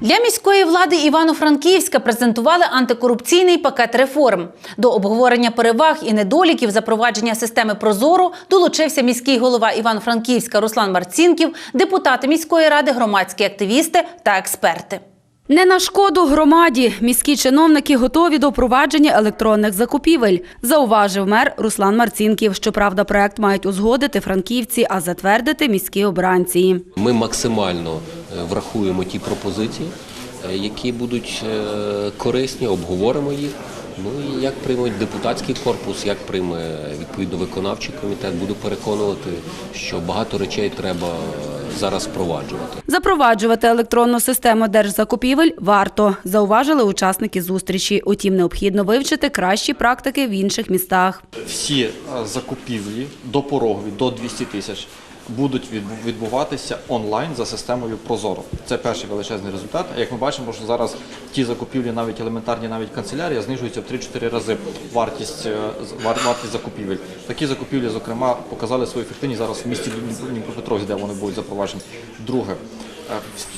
Для міської влади Івано-Франківська презентували антикорупційний пакет реформ. До обговорення переваг і недоліків запровадження системи Прозоро долучився міський голова Івано-Франківська Руслан Марцінків, депутати міської ради, громадські активісти та експерти. Не на шкоду громаді. Міські чиновники готові до впровадження електронних закупівель, зауважив мер Руслан Марцінків. Щоправда, проект мають узгодити франківці, а затвердити міські обранці. Ми максимально врахуємо ті пропозиції, е, які будуть е, корисні, обговоримо їх. Ну і як приймуть депутатський корпус, як прийме відповідно виконавчий комітет, буду переконувати, що багато речей треба е, зараз впроваджувати. Запроваджувати електронну систему держзакупівель варто, зауважили учасники зустрічі. Утім, необхідно вивчити кращі практики в інших містах. всі закупівлі допорогові до 200 тисяч будуть відбуватися онлайн за системою Прозоро. Це перший величезний результат. Як ми бачимо, що зараз ті закупівлі, навіть елементарні, навіть канцелярія, знижуються в 3-4 рази вартість, е, вартість закупівель. Такі закупівлі, зокрема, показали свою ефективність зараз в місті Дніпро- Дніпропетровськ, де вони будуть запроваджені. Друге.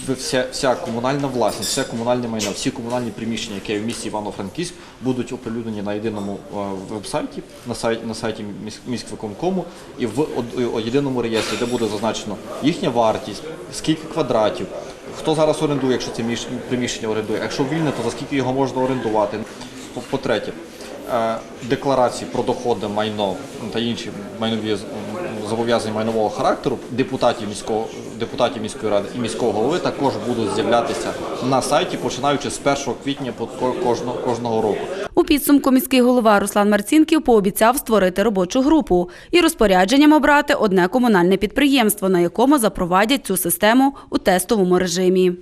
Е, Вся, вся комунальна власність, все комунальне майно, всі комунальні приміщення, які є в місті Івано-Франківськ, будуть оприлюднені на єдиному е, веб-сайті, на сайті, на сайті міськвиконкому і в єдиному реєстрі, де буде зазначено їхня вартість, скільки квадратів, хто зараз орендує, якщо це приміщення орендує, якщо вільне, то за скільки його можна орендувати. По- По-третє, е, декларації про доходи, майно та інші майнові з- зобов'язання майнового характеру депутатів міського депутатів міської ради і міського голови також будуть з'являтися на сайті, починаючи з 1 квітня кожного кожного року. У підсумку міський голова Руслан Марцінків пообіцяв створити робочу групу і розпорядженням обрати одне комунальне підприємство, на якому запровадять цю систему у тестовому режимі.